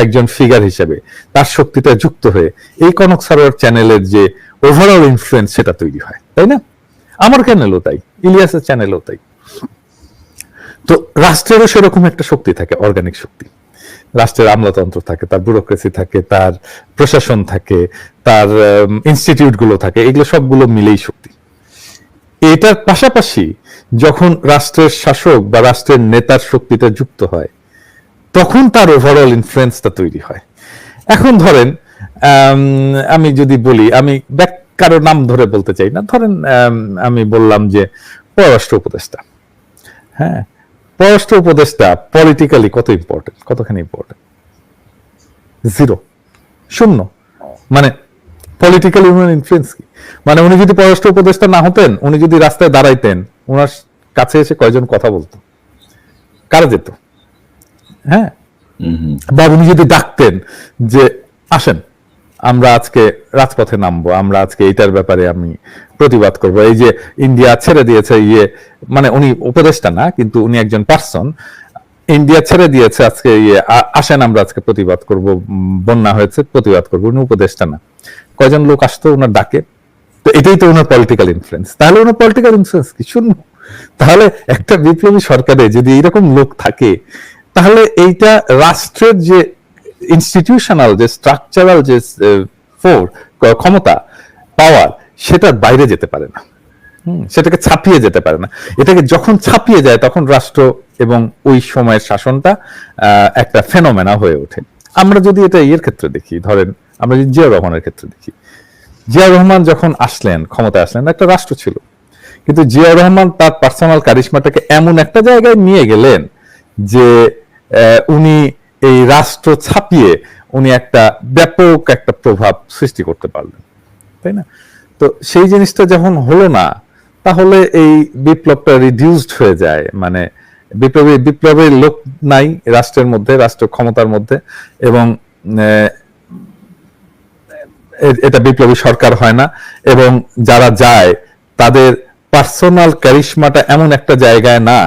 একজন ফিগার হিসেবে তার শক্তিটা যুক্ত হয়ে এই কনক সারোয়ার চ্যানেলের যে ওভারঅল ইনফ্লুয়েন্স সেটা তৈরি হয়, তাই না? আমার চ্যানেলও তাই, ইলিয়াসের চ্যানেলও তাই। তো রাষ্ট্রেরও সেরকম একটা শক্তি থাকে অর্গানিক শক্তি। রাষ্ট্রের আমলাতন্ত্র থাকে, তার ব্যুরোক্রেসি থাকে, তার প্রশাসন থাকে, তার ইনস্টিটিউটগুলো থাকে, এগুলো সবগুলো মিলেই শক্তি। এটার পাশাপাশি যখন রাষ্ট্রের শাসক বা রাষ্ট্রের নেতার শক্তিটা যুক্ত হয় তখন তার ওভারঅল ইনফ্লুয়েন্সটা তৈরি হয়। এখন ধরেন আম, যদি বলি আমি ব্যাক কারও নাম ধরে বলতে চাই না ধরেন আমি বললাম যে পররাষ্ট্র উপদেষ্টা। হ্যাঁ পররাষ্ট্র উপদেষ্টা পলিটিক্যালি কত ইম্পর্টেন্ট কতখানি ইম্পর্টেন্ট জিরো শূন্য। মানে পলিটিক্যাল ইউনিয়ন ইনফ্লুয়েন্স কি? মানে উনি যদি পররাষ্ট্র উপদেষ্টা না হতেন উনি যদি রাস্তায় দাঁড়াইতেন ওনার কাছে এসে কয়জন কথা বলতো? কারা যেত? হ্যাঁ। বা উনি যদি ডাকতেন যে আসেন আমরা আজকে রাজপথে নামবো আমরা আজকে এটার ব্যাপারে আমি প্রতিবাদ করব। এই যে ইন্ডিয়া ছেড়ে দিয়েছে ইয়ে মানে উনি উপদেষ্টা না কিন্তু উনি একজন পার্সন ইন্ডিয়া ছেড়ে দিয়েছে আজকে ইয়ে আসেন আমরা আজকে প্রতিবাদ করব বন্যা হয়েছে প্রতিবাদ করব। উনি উপদেষ্টা না। কয়জন লোক আসতো ওনার ডাকে? তো এটাই তো ওনার পলিটিক্যাল ইনফ্লুয়েন্স তাহলে ওনার পলিটিক্যাল ইনফ্লুয়েন্স কি? শূন্য তাহলে একটা বিপ্লবী সরকারে যদি এরকম লোক থাকে তাহলে এইটা রাষ্ট্রের যে ইনস্টিটিউশনাল যে স্ট্রাকচারাল যে ফোর ক্ষমতা পাওয়ার সেটার বাইরে যেতে পারে না। সেটাকে ছাপিয়ে যেতে পারে না। এটাকে যখন ছাপিয়ে যায়, তখন রাষ্ট্র এবং ওই সময়ের শাসনটা একটা ফেনোমেনা হয়ে ওঠে। আমরা যদি এটা ইয়ের ক্ষেত্রে দেখি, ধরেন আমরা যদি জিয়া রহমানের ক্ষেত্রে দেখি। জিয়া রহমান যখন আসলেন, ক্ষমতায় আসলেন, একটা রাষ্ট্র ছিল। কিন্তু জিয়া রহমান তার পার্সোনাল কারিশমাটাকে এমন একটা জায়গায় নিয়ে গেলেন যে উনি এই রাষ্ট্র ছাপিয়ে উনি একটা ব্যাপক একটা প্রভাব সৃষ্টি করতে পারলেন, তাই না? তো সেই জিনিসটা যখন হলো না, তাহলে এই বিপ্লবটা রিডিউসড হয়ে যায়। মানে বিপ্লবী বিপ্লবের লোক নাই রাষ্ট্রের মধ্যে, রাষ্ট্র ক্ষমতার মধ্যে এবং এটা বিপ্লবী সরকার হয় না এবং যারা যায়, তাদের পার্সোনাল ক্যারিশমাটা এমন একটা জায়গায় না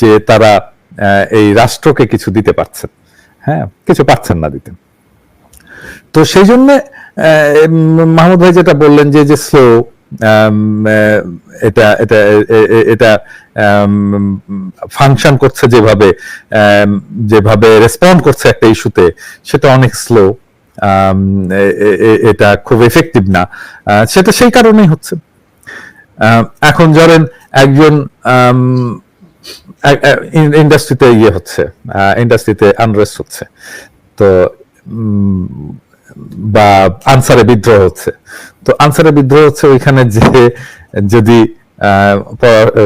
যে তারা এই রাষ্ট্রকে কিছু দিতে পারছেন। হ্যাঁ কিছু পাচ্ছেন না দিতে। তো সেই জন্য মাহমুদ ভাই যেটা বললেন যে যে স্লো এটা এটা এটা ফাংশন করছে যেভাবে যেভাবে রেসপন্ড করছে একটা ইস্যুতে, সেটা অনেক স্লো। এটা খুব এফেক্টিভ না। সেটা সেই কারণেই হচ্ছে। এখন ধরেন একজন ইন্ডাস্ট্রিতে ইয়ে হচ্ছে ইন্ডাস্ট্রিতে আনরেস্ট হচ্ছে। তো বা আনসারে বিদ্রোহ হচ্ছে। তো আনসারে বিদ্রোহ হচ্ছে ওইখানে যে, যদি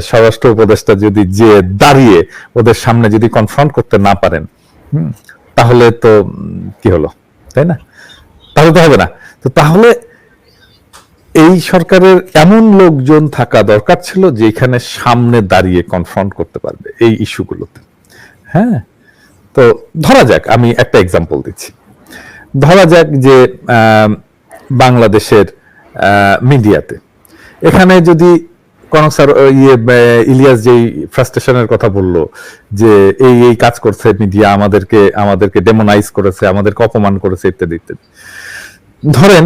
স্বরাষ্ট্র উপদেষ্টা যদি যে দাঁড়িয়ে ওদের সামনে যদি কনফ্রন্ট করতে না পারেন তাহলে তো কি হলো? তাই না? তাহলে তো হবে না। তো তাহলে এই সরকারের এমন লোকজন থাকা দরকার ছিল যেখানে সামনে দাঁড়িয়ে কনফ্রন্ট করতে পারবে এই ইস্যুগুলোতে হ্যাঁ? তো ধরা যাক, আমি একটা এক্সাম্পল দিচ্ছি। ধরা যাক যে বাংলাদেশের মিডিয়াতে। এখানে যদি কোন স্যার ইয়ে ইলিয়াস যেই ফ্রাস্ট্রেশনের কথা বলল, যে এই এই কাজ করছে মিডিয়া আমাদেরকে আমাদেরকে ডেমোনাইজ করেছে, আমাদেরকে অপমান করেছে ইত্যাদি ইত্যাদি। ধরেন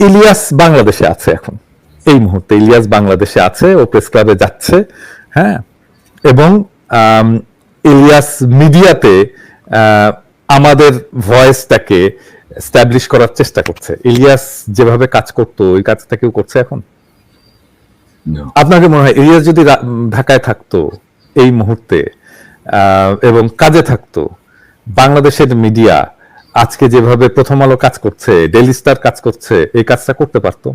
ইলিয়াস বাংলাদেশে আছে এখন। এই মুহূর্তে ইলিয়াস বাংলাদেশে আছে ও প্রেস ক্লাবে যাচ্ছে হ্যাঁ? এবং ইলিয়াস মিডিয়াতে আমাদের ভয়েসটাকে স্ট্যাবলিশ করার চেষ্টা করছে। ইলিয়াস যেভাবে কাজ করতো ওই কাজটা কেউ করছে এখন? আপনাকে মনে হয় ইলিয়াস যদি ঢাকায় থাকতো এই মুহূর্তে এবং কাজে থাকতো বাংলাদেশের মিডিয়া আজকে যেভাবে প্রথম আলো কাজ করছে ডেলি স্টার কাজ করছে এই কাজটা করতে পারতো?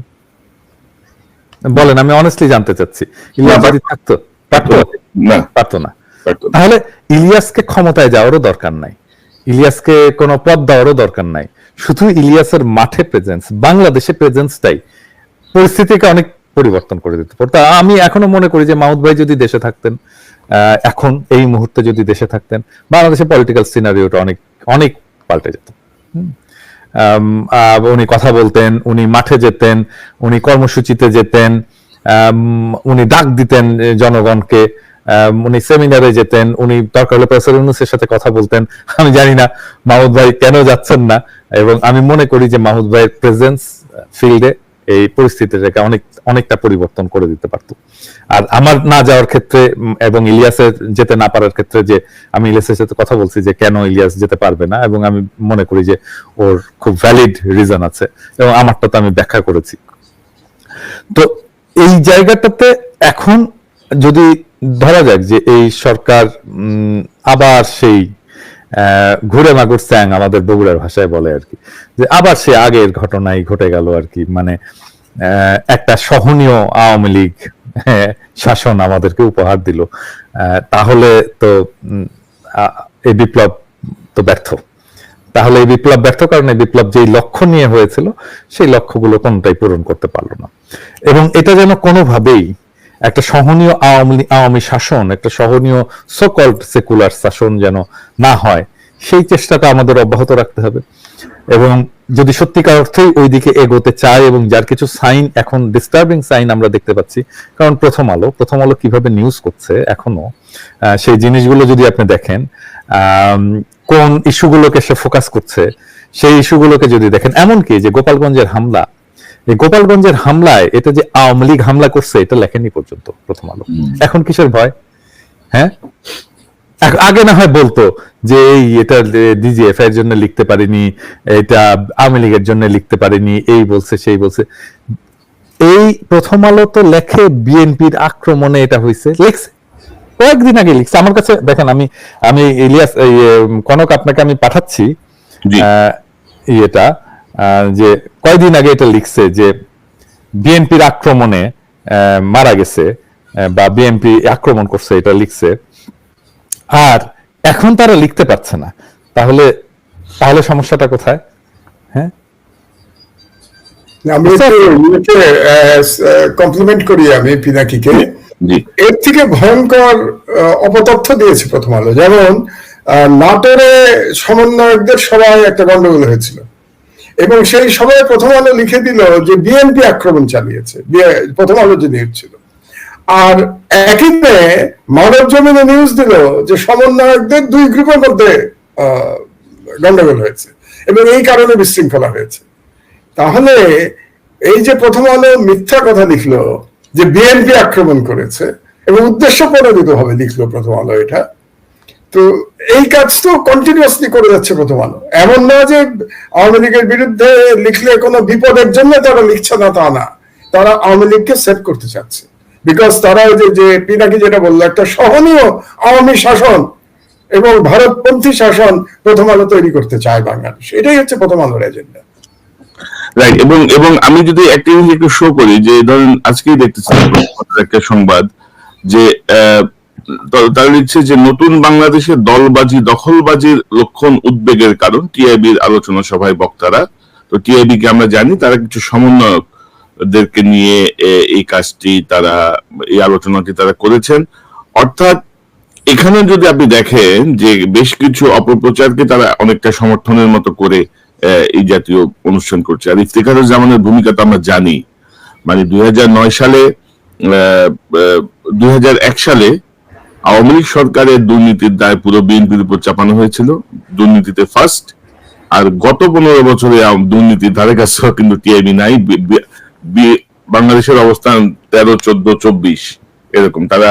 বলেন আমি অনেস্টলি জানতে চাচ্ছি। যদি থাকতো? পারতো? না। পারতো না। তাহলে ইলিয়াসকে ক্ষমতায় যাওয়ারও দরকার নাই। ইলিয়াসকে কোনো পদ দেওয়ারও দরকার নাই। শুধু ইলিয়াসের মাঠে প্রেজেন্স বাংলাদেশে প্রেজেন্সটাই পরিস্থিতিকে অনেক পরিবর্তন করে দিতে পারতো। আমি এখনও মনে করি যে মাউদ ভাই যদি দেশে থাকতেন আহ, এখন এই মুহূর্তে যদি দেশে থাকতেন বাংলাদেশের পলিটিক্যাল সিনারিওটা অনেক অনেক পাল্টে যেত। উনি কথা বলতেন, উনি মাঠে যেতেন, উনি কর্মসূচিতে যেতেন উনি ডাক দিতেন জনগণকে উনি সেমিনারে যেতেন, উনি দরকার হলে প্রফেসর ইউনুসের সাথে কথা বলতেন। আমি জানি না মাহমুদ ভাই কেন যাচ্ছেন না, এবং আমি মনে করি যে মাহমুদ ভাইয়ের প্রেজেন্স ফিল্ডে এই পরিস্থিতিটাকে অনেক, অনেকটা পরিবর্তন করে দিতে পারতো। আর আমার না যাওয়ার ক্ষেত্রে এবং ইলিয়াসের যেতে না পারার ক্ষেত্রে যে আমি ইলিয়াসের সাথে কথা বলছি যে কেন ইলিয়াস যেতে পারবে না, এবং আমি মনে করি যে ওর খুব ভ্যালিড রিজন আছে, এবং আমারটা তো আমি ব্যাখ্যা করেছি। তো এই জায়গাটাতে এখন যদি ধরা যাক যে এই সরকার আবার সেই ঘুরে মাগুর স্যাং আমাদের বগুড়ার ভাষায় বলে আর কি। যে আবার সে আগের ঘটনাই ঘটে গেল আর কি মানে একটা সহনীয় আওয়ামী লীগ হ্যাঁ, শাসন আমাদেরকে উপহার দিল। তাহলে তো এই বিপ্লব তো ব্যর্থ। তাহলে এই বিপ্লব ব্যর্থ কারণে বিপ্লব যেই লক্ষ্য নিয়ে হয়েছিল সেই লক্ষ্যগুলো কোনটাই পূরণ করতে পারল না। এবং এটা যেন কোনোভাবেই একটা সহনীয় আওয়ামী আওয়ামী শাসন, একটা সহনীয় সকল্ড সেকুলার শাসন যেন না হয়, সেই চেষ্টাটা আমাদের অব্যাহত রাখতে হবে। এবং যদি সত্যিকার অর্থেই ওই দিকে এগোতে চায় এবং যার কিছু সাইন, এখন ডিস্টার্বিং সাইন আমরা দেখতে পাচ্ছি, কারণ প্রথম আলো প্রথম আলো কীভাবে নিউজ করছে এখনও সেই জিনিসগুলো যদি আপনি দেখেন কোন ইস্যুগুলোকে সে ফোকাস করছে, সেই ইস্যুগুলোকে যদি দেখেন, এমনকি যে গোপালগঞ্জের হামলা এই গোপালগঞ্জের হামলায় এটা যে আওয়ামী লীগ হামলা করছে এটা লেখেনি পর্যন্ত প্রথম আলো। এখন কিসের ভয়? হ্যাঁ? আগে না হয় বলতো যে এই এটা ডিজিএফ এর জন্য লিখতে পারিনি এটা আওয়ামী লীগের জন্য লিখতে পারিনি এই বলছে সেই বলছে। এই প্রথম আলো তো লেখে বিএনপির আক্রমণে এটা হয়েছে লিখছে। কয়েকদিন আগে লিখছে। আমার কাছে দেখেন আমি আমি ইলিয়াস কনক আপনাকে আমি পাঠাচ্ছি। ইয়েটা। যে কয়দিন আগে এটা লিখছে যে বিএনপির আক্রমণে মারা গেছে বা বিএনপি আক্রমণ করছে এটা লিখছে। আর এখন তারা লিখতে পারছে না। তাহলে তাহলে সমস্যাটা কোথায়? হ্যাঁ? আমি কমপ্লিমেন্ট করি আমি পিনাকিকে। জি। এর থেকে ভয়ঙ্কর আহ, অপতথ্য দিয়েছে প্রথম আলো। যেমন আহ, নাটোরে সমন্বয়কদের সবাই একটা গন্ডগোল হয়েছিল। এবং সেই সভায় প্রথম আলো লিখে দিল যে বিএনপি আক্রমণ চালিয়েছে প্রথম আলো যে নিউজ ছিল। আর একই দিনে মানব জমিনে নিউজ দিল যে সমন্বয়কদের দুই গ্রুপের মধ্যে গন্ডগোল হয়েছে এবং এই কারণে বিশৃঙ্খলা হয়েছে। তাহলে এই যে প্রথম আলো মিথ্যা কথা লিখলো যে বিএনপি আক্রমণ করেছে এবং উদ্দেশ্য প্রণোদিত ভাবে লিখলো প্রথম আলো এটা তো এই কাজ তো কন্টিনিউয়াসলি করে যাচ্ছে প্রথম আলো এমন না যে আওয়ামী লীগের বিরুদ্ধে লিখলে কোনো বিপদের জন্য তারা লিখছে না তা না। তারা আওয়ামী লীগকে সেভ করতে চাচ্ছে। বিকজ তারা যে যে পিনাকি যেটা বলল একটা সহনীয় আওয়ামী শাসন এবং ভারতপন্থী শাসন প্রথম আলো তৈরি করতে চায় বাংলাদেশ। এটাই হচ্ছে প্রথম আলোর এজেন্ডা রাইট এবং এবং আমি যদি একটা জিনিস একটু শো করি যে ধরেন আজকেই দেখতেছিলাম একটা সংবাদ যে আহ, তারা যে নতুন বাংলাদেশের দলবাজি, দখলবাজির লক্ষণ উদ্বেগের কারণ, টিআইবির আলোচনা সভায় বক্তারা। তো টিআইবি কে আমরা জানি, তারা কিছু সমন্বয়কদেরকে নিয়ে এই কাজটি তারা, এই আলোচনাটি তারা করেছেন। অর্থাৎ এখানে যদি আপনি দেখেন যে বেশ কিছু অপপ্রচারকে তারা অনেকটা সমর্থনের মতো করে এই জাতীয় অনুষ্ঠান করছে। আর ইফতেখারুর জামানের ভূমিকা তো আমরা জানি। মানে দুই হাজার নয় সালে দুই হাজার এক সালে আওয়ামী লীগ সরকারের দুর্নীতির দায় পুরো বিএনপির উপর চাপানো হয়েছিল। দুর্নীতিতে ফার্স্ট আর গত পনেরো বছরে দুর্নীতির ধারে কাছে কিন্তু টিআইবি নাই। বাংলাদেশের অবস্থান তেরো চোদ্দ চব্বিশ এরকম। তারা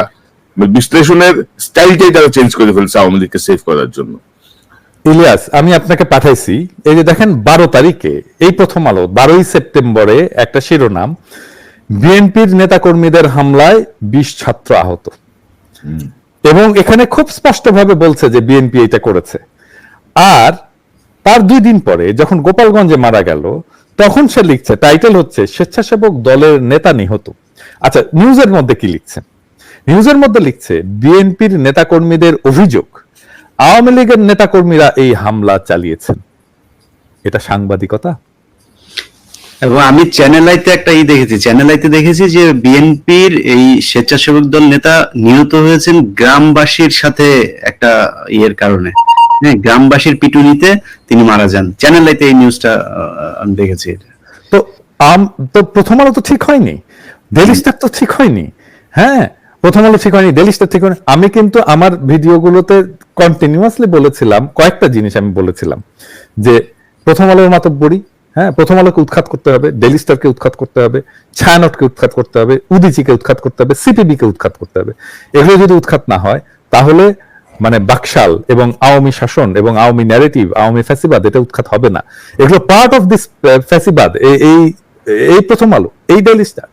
বিশ্লেষণের স্টাইলটাই তারা চেঞ্জ করে ফেলছে আওয়ামী লীগকে সেভ করার জন্য। ইলিয়াস আমি আপনাকে পাঠাইছি এই যে দেখেন বারো তারিখে এই প্রথম আলো বারোই সেপ্টেম্বরে একটা শিরোনাম বিএনপির নেতাকর্মীদের হামলায় বিশ ছাত্র আহত। এবং এখানে খুব স্পষ্টভাবে বলছে যে বিএনপি এটা করেছে। আর তার দুই দিন পরে যখন গোপালগঞ্জে মারা গেল, তখন সে লিখছে টাইটেল হচ্ছে স্বেচ্ছাসেবক দলের নেতা নিহত। আচ্ছা নিউজের মধ্যে কি লিখছে? নিউজের মধ্যে লিখছে বিএনপির নেতাকর্মীদের অভিযোগ, আওয়ামী লীগের নেতাকর্মীরা এই হামলা চালিয়েছেন। এটা সাংবাদিকতা? এবং আমি চ্যানেল আইতে একটা ই দেখেছি। চ্যানেল আইতে দেখেছি যে বিএনপির এই স্বেচ্ছাসেবক দল নেতা নিহত হয়েছেন গ্রামবাসীর সাথে একটা ইয়ের কারণে। হ্যাঁ গ্রামবাসীর পিটুনিতে তিনি মারা যান। চ্যানেল আইতে এই নিউজটা আমি দেখেছি তো আম, তো প্রথম আলো তো ঠিক হয়নি। ডেলি স্টার তো ঠিক হয়নি। হ্যাঁ প্রথম আলো ঠিক হয়নি ডেলি স্টার ঠিক হয়নি। আমি কিন্তু আমার ভিডিওগুলোতে কন্টিনিউয়াসলি বলেছিলাম, কয়েকটা জিনিস আমি বলেছিলাম যে প্রথম আলোর মাতব্বরি হ্যাঁ প্রথম আলোকে উৎখাত করতে হবে ডেলি স্টারকে উৎখাত করতে হবে ছায়ানটকে উৎখাত করতে হবে উদিচিকে উৎখাত করতে হবে সিপিবি কে উৎখাত করতে হবে। এগুলো যদি উৎখাত না হয়, তাহলে মানে বাকশাল এবং আওয়ামী শাসন এবং আওয়ামী ন্যারেটিভ আওয়ামী ফ্যাসিবাদ, এটা উৎখাত হবে না। এগুলো পার্ট অফ দিস ফ্যাসিবাদ এই এই- এই প্রথম আলো, এই ডেলি স্টার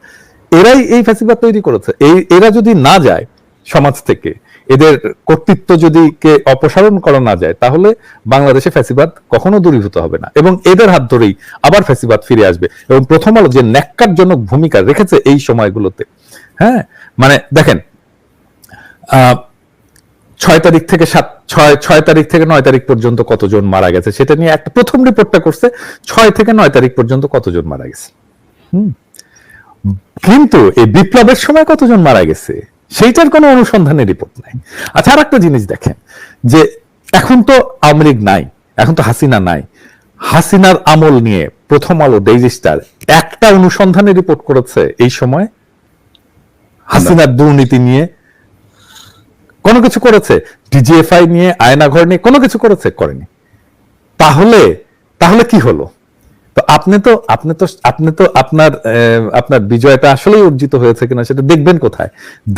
এরাই এই ফ্যাসিবাদ তৈরি করেছে। এই, এরা যদি না যায় সমাজ থেকে এদের কর্তৃত্ব যদি কে অপসারণ করা না যায়, তাহলে বাংলাদেশে ফ্যাসিবাদ কখনো দূরীভূত হবে না। এবং এদের হাত ধরেই আবার ফ্যাসিবাদ ফিরে আসবে। এবং প্রথম আলো যে ন্যাক্কারজনক ভূমিকা রেখেছে এই সময়গুলোতে হ্যাঁ? মানে দেখেন ছয় তারিখ থেকে সাত, ছয় ছয় তারিখ থেকে নয় তারিখ পর্যন্ত কতজন মারা গেছে, সেটা নিয়ে একটা প্রথম রিপোর্টটা করছে, ছয় থেকে নয় তারিখ পর্যন্ত কতজন মারা গেছে? হুম। কিন্তু এই বিপ্লবের সময় কতজন মারা গেছে? সেইটার কোনো অনুসন্ধানের রিপোর্ট নাই। আচ্ছা আর একটা জিনিস দেখেন, যে এখন তো লীগ নাই, এখন তো হাসিনা নাই। হাসিনার আমল নিয়ে প্রথম আলো ডেইলি স্টার একটা অনুসন্ধানের রিপোর্ট করেছে এই সময়। হাসিনার দুর্নীতি নিয়ে কোনো কিছু করেছে, ডিজিএফআই নিয়ে, আয়নাঘর নিয়ে কোনো কিছু করেছে, করেনি। তাহলে তাহলে কি হলো? তো আপনি তো আপনি তো আপনি তো আপনার আপনার বিজয়টা আসলেই অর্জিত হয়েছে কিনা সেটা দেখবেন কোথায়?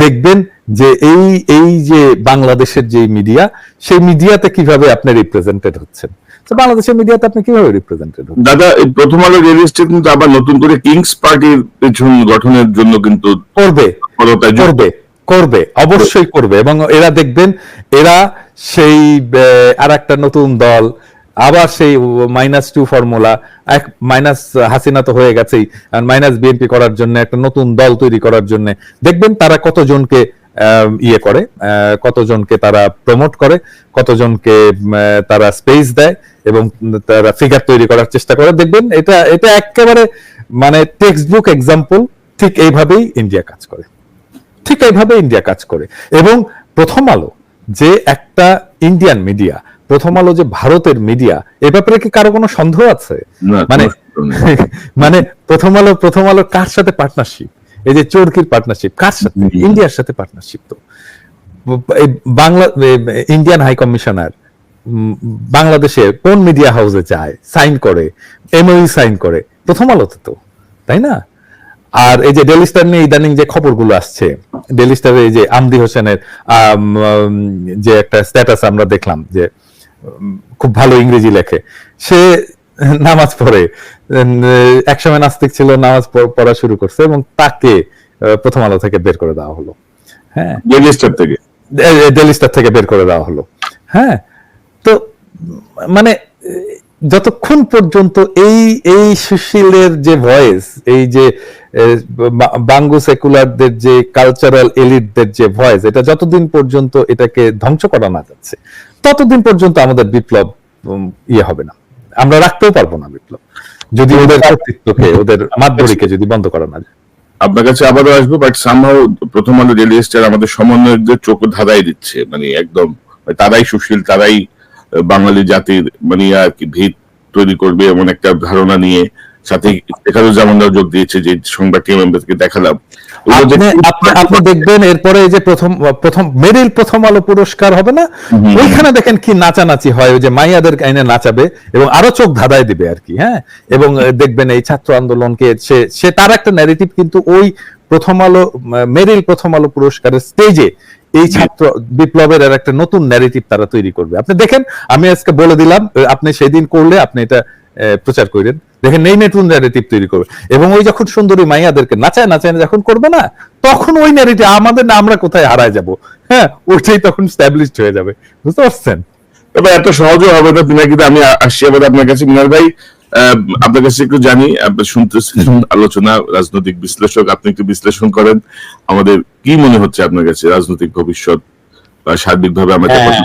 দেখবেন যে এই এই যে বাংলাদেশের যে মিডিয়া সেই মিডিয়াতে কীভাবে আপনি রিপ্রেজেন্টেড হচ্ছেন? তো বাংলাদেশের মিডিয়াতে আপনি কীভাবে রিপ্রেজেন্টেড হচ্ছেন? দাদা প্রথম আলো কিন্তু আবার নতুন করে কিংস পার্টির পেছন গঠনের জন্য কিন্তু করবে করবে করবে অবশ্যই করবে। এবং এরা দেখবেন এরা সেই আর একটা নতুন দল আবার সেই মাইনাস টু ফর্মুলা এক মাইনাস হাসিনা তো হয়ে গেছেই মাইনাস বিএনপি করার জন্য, একটা নতুন দল তৈরি করার জন্য। দেখবেন তারা কতজনকে ইয়ে করে কতজনকে তারা প্রমোট করে, কতজনকে তারা স্পেস দেয়, এবং তারা ফিগার তৈরি করার চেষ্টা করে। দেখবেন এটা এটা একেবারে মানে টেক্সট বুক এক্সাম্পল ঠিক এইভাবেই ইন্ডিয়া কাজ করে। ঠিক এইভাবে ইন্ডিয়া কাজ করে। এবং প্রথম আলো, যে একটা ইন্ডিয়ান মিডিয়া প্রথম আলো যে ভারতের মিডিয়া এ ব্যাপারে কি কারও কোনো সন্দেহ আছে? মানে। মানে প্রথম আলো প্রথম আলো কার সাথে পার্টনারশিপ এই যে চোরকির পার্টনারশিপ কার সাথে? ইন্ডিয়ার সাথে পার্টনারশিপ তো। বাংলা ইন্ডিয়ান হাই কমিশনার বাংলাদেশে কোন মিডিয়া হাউসে যায় সাইন করে এমওই সাইন করে? প্রথম আলোতে তো তাই না? আর এই যে ডেলি স্টার নিয়ে ইদানিং যে খবরগুলো আসছে ডেলি স্টারে এই যে আমদি হোসেনের যে একটা স্ট্যাটাস আমরা দেখলাম যে খুব ভালো ইংরেজি লেখে। সে নামাজ পড়ে। একসময় নাস্তিক ছিল নামাজ পড়া শুরু করছে এবং তাকে প্রথম আলো থেকে বের করে দেওয়া হলো। হ্যাঁ। রেল স্টেট থেকে? ডেলি স্টার থেকে বের করে দেওয়া হলো। হ্যাঁ। তো মানে যতক্ষণ পর্যন্ত এই এই সুশীলের যে ভয়েস এই যে বাঙ্গু সেকুলারদের যে কালচারাল এলিটদের যে ভয়েস এটা যতদিন পর্যন্ত এটাকে ধ্বংস করা না যাচ্ছে ততদিন পর্যন্ত আমাদের বিপ্লব ইয়ে হবে না। আমরা রাখতেও পারব না বিপ্লব। যদি ওদের কর্তৃত্বকে, ওদের মাধ্যরিকে যদি বন্ধ করা না যায়। আপনার কাছে আবারও আসব বাট সামহাও প্রথম আলো রেল স্টেট আমাদের সমন্বয়কদের চোখ ধাঁধাই দিচ্ছে মানে একদম মানে তারাই সুশীল, তারাই বাঙালি জাতির মানে আর কি, ভিত তৈরি করবে এমন একটা ধারণা নিয়ে সাথে শেখারুজ্জামানরাও যোগ দিয়েছে যে সংবাদটি আমি আপনাদেরকে দেখালাম। আপনি দেখবেন এরপরে যে প্রথম প্রথম মেরিল প্রথম আলো পুরস্কার হবে না? ওইখানে দেখেন কি নাচানাচি হয় ওই যে মাইয়াদের নাচাবে এবং আরও চোখ ধাঁধায় দিবে আর কি হ্যাঁ? এবং দেখবেন এই ছাত্র আন্দোলনকে সে সে তার একটা ন্যারেটিভ কিন্তু ওই প্রথম আলো মেরিল প্রথম আলো পুরস্কারের স্টেজে এই ছাত্র বিপ্লবের আর একটা নতুন ন্যারেটিভ তারা তৈরি করবে। আপনি দেখেন আমি আজকে বলে দিলাম আপনি সেদিন করলে আপনি এটা প্রচার করেন। দেখেন এই নতুন ন্যারেটিভ তৈরি করবে। এবং ওই যখন সুন্দরী মাইয়াদেরকে নাচায় নাচায় যখন করবে না তখন ওই ন্যারেটিভ আমাদের না আমরা কোথায় হারায় যাব? হ্যাঁ ওইটাই তখন স্ট্যাবলিশড হয়ে যাবে। বুঝতে পারছেন? তবে এত সহজে হবে না পিনাকিতে আমি আ- আসছি। আবার আপনার কাছে মিনার ভাই আপনার কাছে একটু জানি আপনি শুনতেছেন আলোচনা রাজনৈতিক বিশ্লেষক আপনি একটু বিশ্লেষণ করেন। আমাদের কি মনে হচ্ছে আপনার কাছে রাজনৈতিক ভবিষ্যৎ বা সার্বিকভাবে আমরা হ্যাঁ।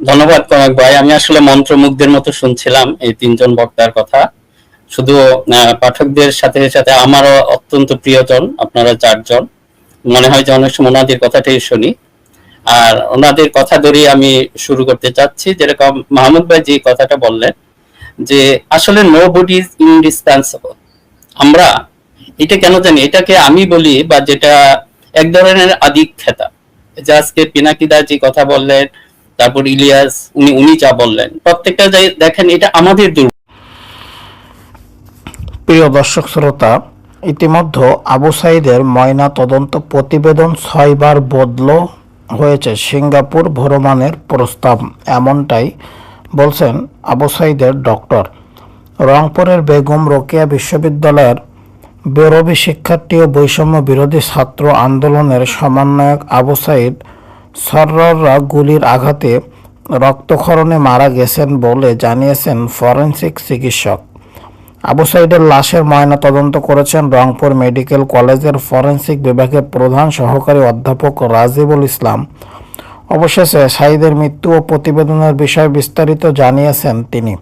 ধন্যবাদ কনক ভাই। আমি আসলে মন্ত্রমুগ্ধের মতো শুনছিলাম এই তিনজন বক্তার কথা। শুধু পাঠকদের সাথে সাথে আমারও অত্যন্ত প্রিয়জন, আপনারা চারজন। মনে হয় যে অনেক সময় ওনাদের কথাটাই শুনি। আর ওনাদের কথা ধরেই আমি শুরু করতে চাচ্ছি। যেরকম মাহমুদ ভাই যে কথাটা বললেন, যে আসলে নো বডি ইজ ইনডিসপেন্সেবল আমরা, এটা কেন জানি? এটাকে আমি বলি বা যেটা এক ধরনের আদিক্ষেতা যে আজকে পিনাকিদা যে কথা বললেন তারপর ইলিয়াস, উনি উনি যা বললেন। প্রত্যেকটা দেখেন, এটা আমাদের দুর্বল প্রিয় দর্শক শ্রোতা, ইতিমধ্যে আবু সাইদের ময়না তদন্ত প্রতিবেদন ছয়বার বদল হয়েছে সিঙ্গাপুর ভ্রমণের প্রস্তাব। এমনটাই বলছেন আবু সাইদের ডক্টর। রংপুরের বেগম রোকেয়া বিশ্ববিদ্যালয়ের বেরবি শিক্ষার্থী ও বৈষম্য বিরোধী ছাত্র আন্দোলনের সমন্বয়ক আবু সাইদ সরররা গুলির আঘাতে রক্তক্ষরণে মারা গেছেন বলে জানিয়েছেন ফরেনসিক চিকিৎসক। আবু সাইদের লাশের ময়না তদন্ত করেছেন রংপুর মেডিকেল কলেজের ফরেনসিক বিভাগের প্রধান সহকারী অধ্যাপক রাজিবুল ইসলাম। অবশেষে সাইদের মৃত্যু ও প্রতিবেদনের বিষয়ে বিস্তারিত জানিয়েছেন তিনি।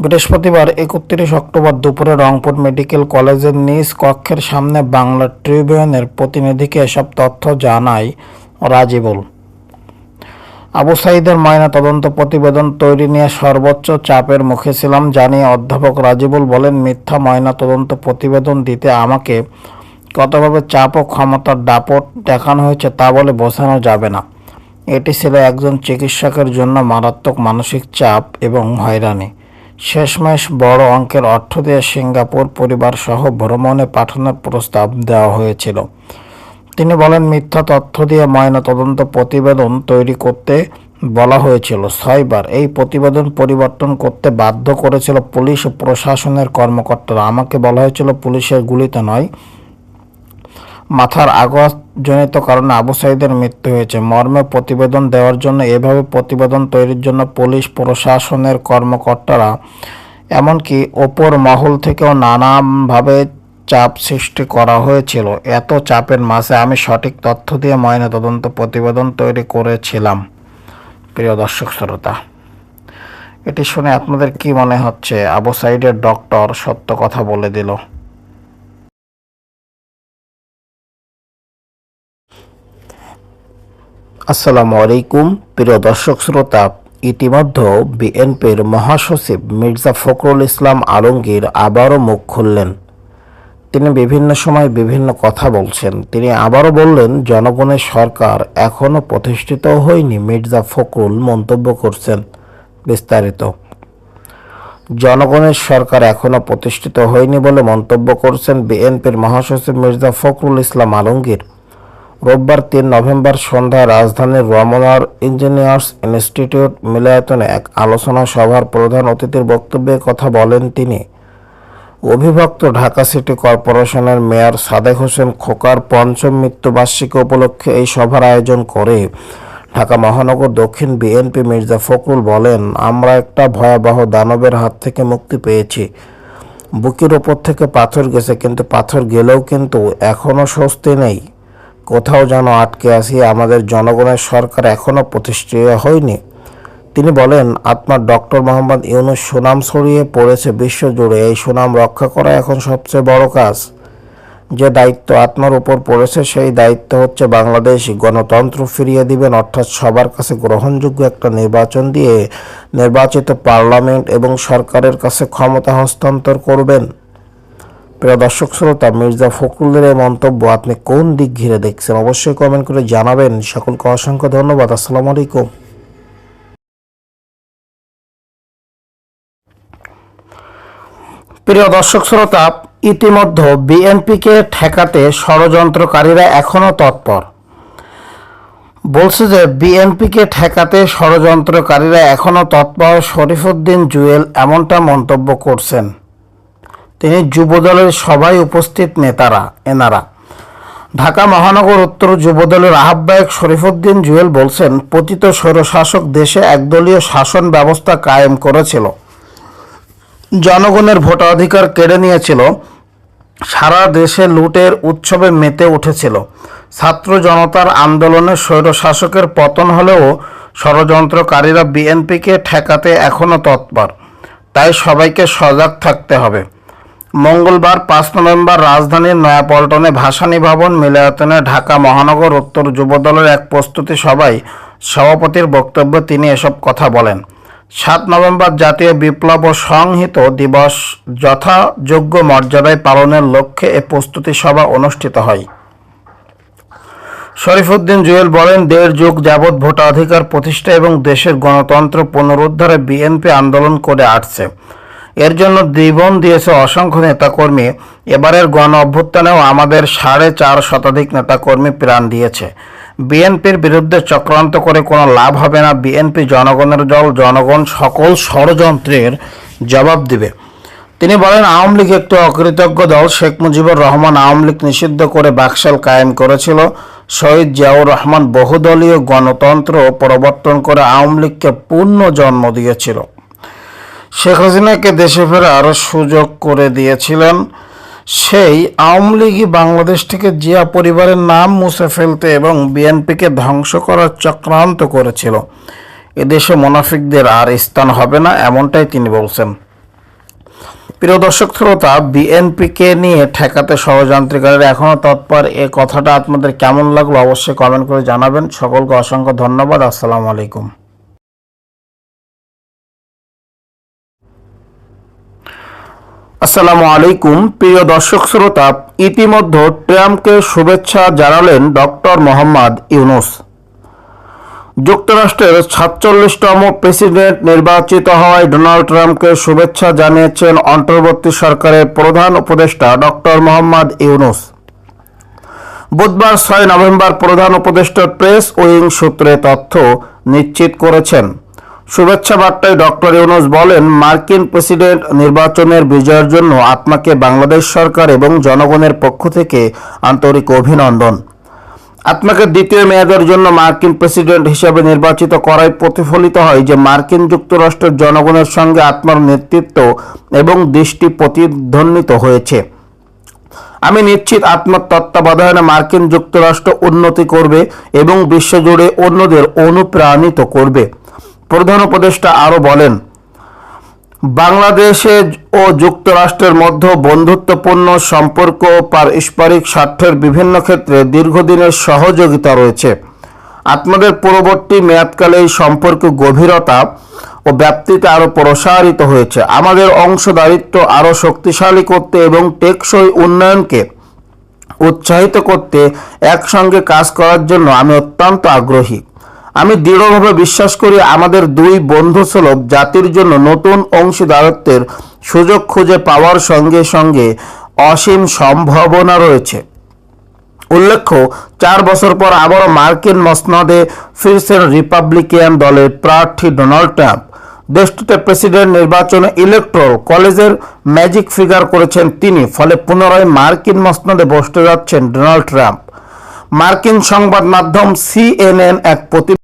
বৃহস্পতিবার একত্রিশ অক্টোবর দুপুরে রংপুর মেডিকেল কলেজের নিজ কক্ষের সামনে বাংলা ট্রিবিউনের প্রতিনিধিকে এসব তথ্য জানায় রাজিবুল। আবু সাইদের ময়না তদন্ত প্রতিবেদন তৈরি নিয়ে সর্বোচ্চ চাপের মুখে ছিলাম, জানিয়ে অধ্যাপক রাজিবুল বলেন, মিথ্যা ময়না তদন্ত প্রতিবেদন দিতে আমাকে কতভাবে চাপ ও ক্ষমতার দাপট দেখানো হয়েছে তা বলে বোঝানো যাবে না। এটি ছিল একজন চিকিৎসকের জন্য মারাত্মক মানসিক চাপ এবং হয়রানি। শেষমেশ বড় অঙ্কের অর্থ দিয়ে সিঙ্গাপুর পরিবার সহ ভ্রমণে পাঠানোর প্রস্তাব দেওয়া হয়েছিল। তিনি বলেন, মিথ্যা তথ্য দিয়ে ময়না তদন্ত প্রতিবেদন তৈরি করতে বলা হয়েছিল। ছয়বার এই প্রতিবেদন পরিবর্তন করতে বাধ্য করেছিল পুলিশ ও প্রশাসনের কর্মকর্তারা। আমাকে বলা হয়েছিল, পুলিশের গুলিতে নয়, মাথার আঘাতজনিত কারণে আবু সাইদের মৃত্যু হয়েছে। মর্মে প্রতিবেদন দেওয়ার জন্য, এভাবে প্রতিবেদন তৈরির জন্য পুলিশ, প্রশাসনের কর্মকর্তারা, এমনকি ওপর মহল থেকেও নানাভাবে চাপ সৃষ্টি করা হয়েছিল। এত চাপের মাঝে আমি সঠিক তথ্য দিয়ে ময়না তদন্ত প্রতিবেদন তৈরি করেছিলাম। প্রিয় দর্শক শ্রোতা, এটি শুনে আপনাদের কি মনে হচ্ছে? আবু সাইডের ডক্টর সত্য কথা বলে দিল। আসসালামু আলাইকুম। প্রিয় দর্শক শ্রোতা ইতিমধ্যে বিএনপির মহাসচিব মির্জা ফখরুল ইসলাম আলমগীর আবারও মুখ খুললেন। তিনি বিভিন্ন সময় বিভিন্ন কথা বলছেন। তিনি আবারও বললেন, জনগণের সরকার এখনও প্রতিষ্ঠিত হয়নি মির্জা ফখরুল মন্তব্য করছেন বিস্তারিত। জনগণের সরকার এখনও প্রতিষ্ঠিত হয়নি বলে মন্তব্য করছেন বিএনপির মহাসচিব মির্জা ফখরুল ইসলাম আলমগীর। রোববার তিন নভেম্বর সন্ধ্যায় রাজধানীর রমনার ইঞ্জিনিয়ার্স ইনস্টিটিউট মিলায়তনে এক আলোচনা সভার প্রধান অতিথির বক্তব্যে কথা বলেন তিনি। অবিভক্ত ঢাকা সিটি কর্পোরেশনের মেয়র সাদেক হোসেন খোকার পঞ্চম মৃত্যুবার্ষিকী উপলক্ষে এই সভার আয়োজন করে ঢাকা মহানগর দক্ষিণ বিএনপি মির্জা ফখরুল বলেন, আমরা একটা ভয়াবহ দানবের হাত থেকে মুক্তি পেয়েছি। বুকের ওপর থেকে পাথর গেছে, কিন্তু পাথর গেলেও কিন্তু এখনও স্বস্তি নেই। কোথাও যেন আটকে আছি, আমাদের জনগণের সরকার এখনও প্রতিষ্ঠিত হয়নি। তিনি বলেন, আপনার ডক্টর মোহাম্মদ ইউনুস সুনাম ছড়িয়ে পড়েছে বিশ্বজুড়ে এই সুনাম রক্ষা করা এখন সবচেয়ে বড় কাজ। যে দায়িত্ব আপনার উপর পড়েছে, সেই দায়িত্ব হচ্ছে বাংলাদেশ। গণতন্ত্র ফিরিয়ে দিবেন, অর্থাৎ সবার কাছে গ্রহণযোগ্য একটা নির্বাচন দিয়ে নির্বাচিত পার্লামেন্ট এবং সরকারের কাছে ক্ষমতা হস্তান্তর করবেন। প্রিয় দর্শক শ্রোতা, মির্জা ফখরুলের এই মন্তব্য আপনি কোন দিক ঘিরে দেখছেন? অবশ্যই কমেন্ট করে জানাবেন। সকলকে অসংখ্য ধন্যবাদ। আসসালামু আলাইকুম। প্রিয় দর্শক শ্রোতা, ইতিমধ্যে বিএনপিকে ঠেকাতে ষড়যন্ত্রকারীরা এখনও তৎপর। বলছে যে, বিএনপিকে ঠেকাতে ষড়যন্ত্রকারীরা এখনও তৎপর শরীফুদ্দিন জুয়েল এমনটা মন্তব্য করছেন। তিনি যুবদলের সভায় উপস্থিত নেতারা, এনারা। ঢাকা মহানগর উত্তর যুবদলের আহ্বায়ক শরীফুদ্দিন জুয়েল বলছেন, পতিত স্বৈরশাসক দেশে একদলীয় শাসন ব্যবস্থা কায়েম করেছিল। জনগণের ভোটাধিকার কেড়ে নিয়েছিল। সারা দেশে লুটের উৎসবে মেতে উঠেছিল। ছাত্র জনতার আন্দোলনে স্বৈরশাসকের পতন হলেও ষড়যন্ত্রকারীরা বিএনপিকে ঠেকাতে এখনও তৎপর। তাই সবাইকে সজাগ থাকতে হবে। মঙ্গলবার পাঁচ নভেম্বর রাজধানীর নয়াপল্টনে ভাসানী ভবন মিলায়তনে ঢাকা মহানগর উত্তর যুবদলের এক প্রস্তুতি সভায় সভাপতির বক্তব্যে তিনি এসব কথা বলেন। সাত নভেম্বর জাতীয় বিপ্লব ও সংহিত দিবস যথাযোগ্য মর্যাদায় পালনের লক্ষ্যে এ প্রস্তুতি সভা অনুষ্ঠিত হয়। শরীফুদ্দিন জুয়েল বলেন, দেড় যুগ যাবৎ ভোটাধিকার প্রতিষ্ঠা এবং দেশের গণতন্ত্র পুনরুদ্ধারে বিএনপি আন্দোলন করে আসছে। এর জন্য জীবন দিয়েছে অসংখ্য নেতাকর্মী। এবারের গণ অভ্যুত্থানেও আমাদের সাড়ে চার শতাধিক নেতাকর্মী প্রাণ দিয়েছে। বিএনপির বিরুদ্ধে চক্রান্ত করে কোনো লাভ হবে না, বিএনপি জনগণের দল, জনগণ সকল ষড়যন্ত্রের জবাব দিবে। তিনি বলেন, আওয়ামী লীগ একটি অকৃতজ্ঞ দল। শেখ মুজিবুর রহমান আওয়ামী লীগ নিষিদ্ধ করে বাকশাল কায়েম করেছিল। শহীদ জিয়াউর রহমান বহুদলীয় গণতন্ত্র প্রবর্তন করে আওয়ামী লীগকে পূর্ণ জন্ম দিয়েছিল। শেখ হাসিনাকে দেশে ফেরার সুযোগ করে দিয়েছিলেন। সেই আওয়ামী লীগই বাংলাদেশ থেকে জিয়া পরিবারের নাম মুছে ফেলতে এবং বিএনপিকে ধ্বংস করার চক্রান্ত করেছিল। এদেশে মোনাফিকদের আর স্থান হবে না, এমনটাই তিনি বলছেন। প্রিয় দর্শক, শ্রোতা, বিএনপিকে নিয়ে ঠেকাতে ষড়যন্ত্রকারীরা এখনও তৎপর। এ কথাটা আপনাদের কেমন লাগল অবশ্যই কমেন্ট করে জানাবেন। সকলকে অসংখ্য ধন্যবাদ। আসসালামু আলাইকুম। আসসালামু আলাইকুম, প্রিয় দর্শক শ্রোতা, ইতিমধ্যে ট্রাম্পকে শুভেচ্ছা জানালেন ডক্টর মোহাম্মদ ইউনুস। যুক্তরাষ্ট্রের সাতচল্লিশতম প্রেসিডেন্ট নির্বাচিত হওয়ায় ডোনাল্ড ট্রাম্পকে শুভেচ্ছা জানিয়েছেন অন্তর্বর্তী সরকারের প্রধান উপদেষ্টা ডক্টর মোহাম্মদ ইউনুস। বুধবার ছয় নভেম্বর প্রধান উপদেষ্টার প্রেস উইং সূত্রে তথ্য নিশ্চিত করেছেন। শুভেচ্ছা বার্তায় ডক্টর ইউনুস বলেন, মার্কিন প্রেসিডেন্ট নির্বাচনের বিজয়ের জন্য আপনাকে বাংলাদেশ সরকার এবং জনগণের পক্ষ থেকে আন্তরিক অভিনন্দন। আপনাকে দ্বিতীয় মেয়াদের জন্য মার্কিন প্রেসিডেন্ট হিসেবে নির্বাচিত করায় প্রতিফলিত হয় যে মার্কিন যুক্তরাষ্ট্রের জনগণের সঙ্গে আপনার নেতৃত্ব এবং দৃষ্টি প্রতিধ্বনিত হয়েছে। আমি নিশ্চিত আপনার তত্ত্বাবধানে মার্কিন যুক্তরাষ্ট্র উন্নতি করবে এবং বিশ্বজুড়ে অন্যদের অনুপ্রাণিত করবে। প্রধান উপদেষ্টা আরও বলেন, বাংলাদেশে ও যুক্তরাষ্ট্রের মধ্যে বন্ধুত্বপূর্ণ সম্পর্ক পারস্পরিক স্বার্থের বিভিন্ন ক্ষেত্রে দীর্ঘদিনের সহযোগিতা রয়েছে। আপনাদের পরবর্তী মেয়াদকালে এই সম্পর্ক গভীরতা ও ব্যাপ্তিতে আরও প্রসারিত হয়েছে। আমাদের অংশদারিত্ব আরও শক্তিশালী করতে এবং টেকসই উন্নয়নকে উৎসাহিত করতে একসঙ্গে কাজ করার জন্য আমি অত্যন্ত আগ্রহী। আমি দৃঢ়ভাবে বিশ্বাস করি আমাদের দুই বন্ধুসুলভ জাতির জন্য নতুন অংশীদারত্বের সুযোগ খুঁজে পাওয়ার সঙ্গে সঙ্গে অসীম সম্ভাবনা রয়েছে। উল্লেখ্য, চার বছর পর আবারও মার্কিন মসনদে ফিরছেন রিপাবলিকান দলের প্রার্থী ডোনাল্ড ট্রাম্প। দেশটিতে প্রেসিডেন্ট নির্বাচনে ইলেকট্রাল কলেজের ম্যাজিক ফিগার করেছেন তিনি, ফলে পুনরায় মার্কিন মসনদে বসতে যাচ্ছেন ডোনাল্ড ট্রাম্প। মার্কিন সংবাদ মাধ্যম সিএনএন এক প্রতি